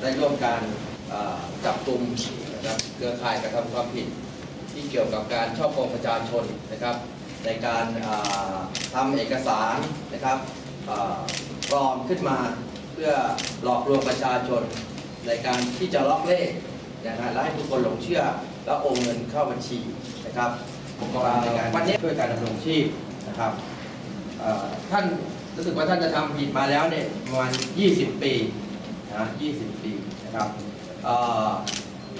ได้ร่วมการเอ่อจับกลุ่มนะครับเครือข่ายกระทำความผิด ที่เกี่ยวกับการช่อโกงประชาชนนะครับ ในการเอ่อทำเอกสารนะครับเอ่อปลอมขึ้นมาเพื่อหลอกลวงประชาชน ในการที่จะล็อกเลขนะฮะและให้ทุกคนหลงเชื่อแล้วโอนเงินเข้าบัญชีนะครับก็ในการวันนี้ช่วยการดำรงชีพนะครับเอ่อท่านรู้สึกว่าท่านจะทำผิดมาแล้วเนี่ยประมาณ 20 ปี นะ20 ปีนะครับ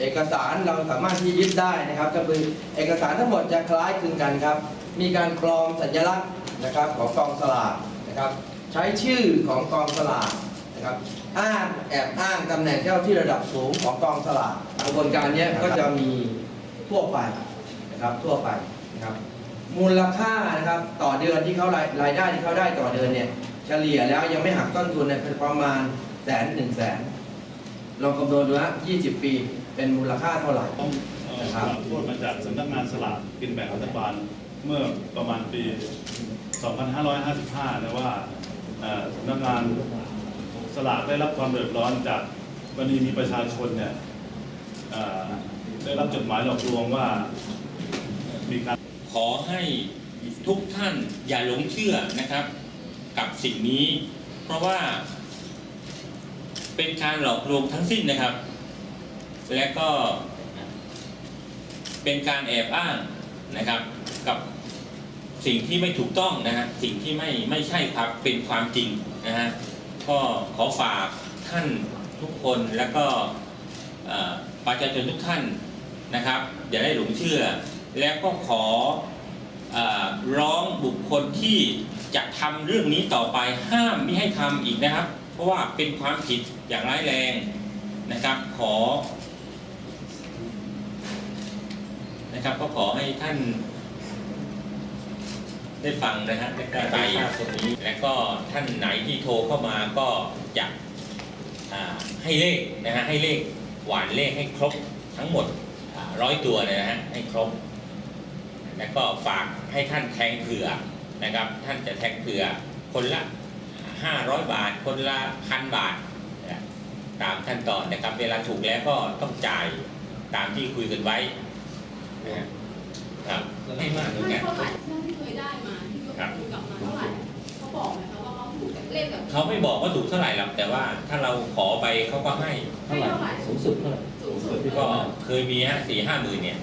เอกสารเราสามารถที่ยึดได้นะครับ ก็คือเอกสารทั้งหมดจะคล้ายคลึงกันครับ มีการปลอมสัญลักษณ์นะครับของกองสลากนะครับใช้ชื่อของกองสลากนะครับอ้างแอบอ้างตำแหน่งเจ้าที่ระดับสูงของกองสลากกระบวนการเนี้ยก็จะมีทั่วไปนะครับทั่วไปนะครับมูลค่านะครับต่อเดือนที่เขารายรายได้ที่เขาได้ต่อเดือนเนี่ยเฉลี่ยแล้วยังไม่หักต้นทุนเนี่ยเป็นประมาณ แสนหนึ่งแสนลองคำนวณดูนะ20 ปีเป็นมูลค่าเท่าไหร่ ต้องเอ่อนะครับ รับโทษมาจากสำนักงานสลากกินแบ่งรัฐบาลเมื่อประมาณปี 2555 นะว่าเอ่อสำนักงานสลากได้รับความเดือดร้อนจากกรณีมีประชาชนเนี่ยเอ่อได้รับจดหมายหลอกลวงว่ามีการ ขอให้ทุกท่านอย่าหลงเชื่อนะครับ กับสิ่งนี้ เพราะว่า เป็นการหลอกลวงทั้งสิ้นนะครับ และก็เป็นการแอบอ้างนะครับ กับสิ่งที่ไม่ถูกต้องนะฮะสิ่งที่ไม่ไม่ใช่ครับเป็นความจริงนะฮะก็ขอฝากท่านทุกคนแล้วก็ประชาชนทุกท่านนะครับ อย่าได้หลงเชื่อ แล้วก็ขออร้องบุคคลที่จะทำเรื่องนี้ต่อไปห้ามไม่ให้ทำอีกนะครับ ราะว่าเป็นความผิดอย่างร้ายแรงนะครับ ขอนะครับก็ขอให้ท่านได้ฟังนะฮะได้เข้าใจตรงนี้ และก็ท่านไหนที่โทรเข้ามาก็จะให้เลขนะฮะให้เลขหวานเลขให้ครบทั้งหมดร้อยตัวเลยนะฮะให้ครบ แล้วก็ฝากให้ท่านแทงเผื่อนะครับ ท่านจะแทงเผื่อคนละ 500 บาท คนละพันบาทนะตามขั้นตอนนะครับ เวลาถูกแล้วก็ต้องจ่ายตามที่คุยกันไว้นะฮะครับให้มากเหมือนไม่กันเท่าไหร่เท่าที่เคยได้มาที่เขาครับถูกกลับมาเท่าไหร่เขาบอกไหมคะว่าเขาถูกเลขแบบเขาไม่บอกว่าถูกเท่าไหร่หรอกแต่ว่าถ้าเราขอไปเขาก็ให้ให้เท่าไหร่สูงสุดเท่าไหร่สูงสุดก็เคยมีฮะสี่ห้าหมื่นเนี่ย